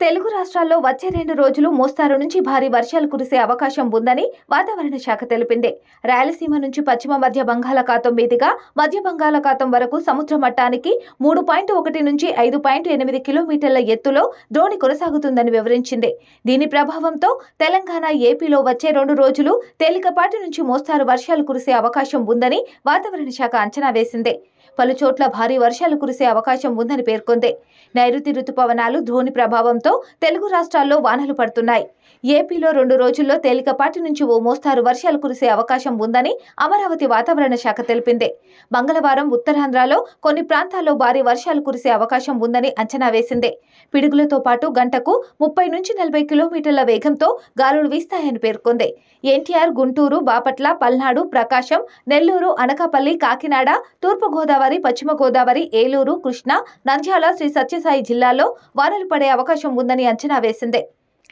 తెలుగు రాష్ట్రాల్లో వచ్చే రెండు రోజులు మోస్తారు నుంచి భారీ వర్షాలు కురిసే అవకాశం ఉందని వాతావరణ శాఖ తెలిపింది. రాయలసీమ నుంచి పశ్చిమ మధ్య బంగాళాఖాతం మీదుగా మధ్య బంగాళాఖాతం వరకు సముద్ర మట్టానికి మూడు పాయింట్ ఒకటి నుంచి ఐదు పాయింట్ ఎనిమిది కిలోమీటర్ల ఎత్తులో ద్రోణి కొనసాగుతుందని వివరించింది. దీని ప్రభావంతో తెలంగాణ ఏపీలో వచ్చే రెండు రోజులు తేలికపాటి నుంచి మోస్తారు వర్షాలు కురిసే అవకాశం ఉందని వాతావరణ శాఖ అంచనా వేసింది. పలు చోట్ల భారీ వర్షాలు కురిసే అవకాశం ఉందని పేర్కొంది. నైరుతి రుతుపవనాలు ధోని ప్రభావంతో తెలుగు రాష్ట్రాల్లో వానలు పడుతున్నాయి. ఏపీలో రెండు రోజుల్లో తేలికపాటి నుంచి ఓ మోస్తారు వర్షాలు కురిసే అవకాశం ఉందని అమరావతి వాతావరణ శాఖ తెలిపింది. మంగళవారం ఉత్తరాంధ్రలో కొన్ని ప్రాంతాల్లో భారీ వర్షాలు కురిసే అవకాశం ఉందని అంచనా వేసింది. పిడుగులతో పాటు గంటకు ముప్పై నుంచి నలభై కిలోమీటర్ల వేగంతో గాలులు వీస్తాయని పేర్కొంది. ఎన్టీఆర్ గుంటూరు బాపట్ల పల్నాడు ప్రకాశం నెల్లూరు అనకాపల్లి కాకినాడ తూర్పు గోదావరి పశ్చిమ గోదావరి ఏలూరు కృష్ణా నంద్యాల శ్రీ సత్యసాయి జిల్లాల్లో వానలు పడే అవకాశం ఉందని అంచనా వేసింది.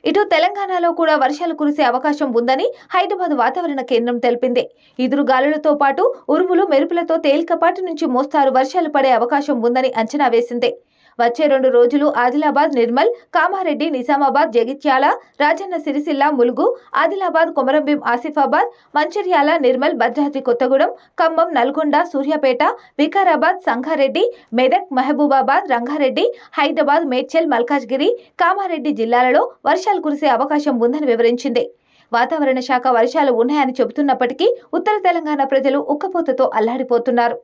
ఇటు తెలంగాణలో కూడా వర్షాలు కురిసే అవకాశం ఉందని హైదరాబాద్ వాతావరణ కేంద్రం తెలిపింది. ఇదురు గాలులతో పాటు ఉరుములు మెరుపులతో తేలికపాటి నుంచి మోస్తారు వర్షాలు పడే అవకాశం ఉందని అంచనా వేసింది. వచ్చే రెండు రోజులు ఆదిలాబాద్ నిర్మల్ కామారెడ్డి నిజామాబాద్ జగిత్యాల రాజన్న సిరిసిల్ల ములుగు ఆదిలాబాద్ కొమరంభీం ఆసిఫాబాద్ మంచిర్యాల నిర్మల్ భద్రాద్రి కొత్తగూడెం ఖమ్మం నల్గొండ సూర్యాపేట వికారాబాద్ సంగారెడ్డి మెదక్ మహబూబాబాద్ రంగారెడ్డి హైదరాబాద్ మేడ్చల్ మల్కాజ్గిరి కామారెడ్డి జిల్లాలలో వర్షాలు కురిసే అవకాశం ఉందని వివరించింది. వాతావరణ శాఖ వర్షాలు ఉన్నాయని చెబుతున్నప్పటికీ ఉత్తర తెలంగాణ ప్రజలు ఉక్కపోతతో అల్లాడిపోతున్నారు.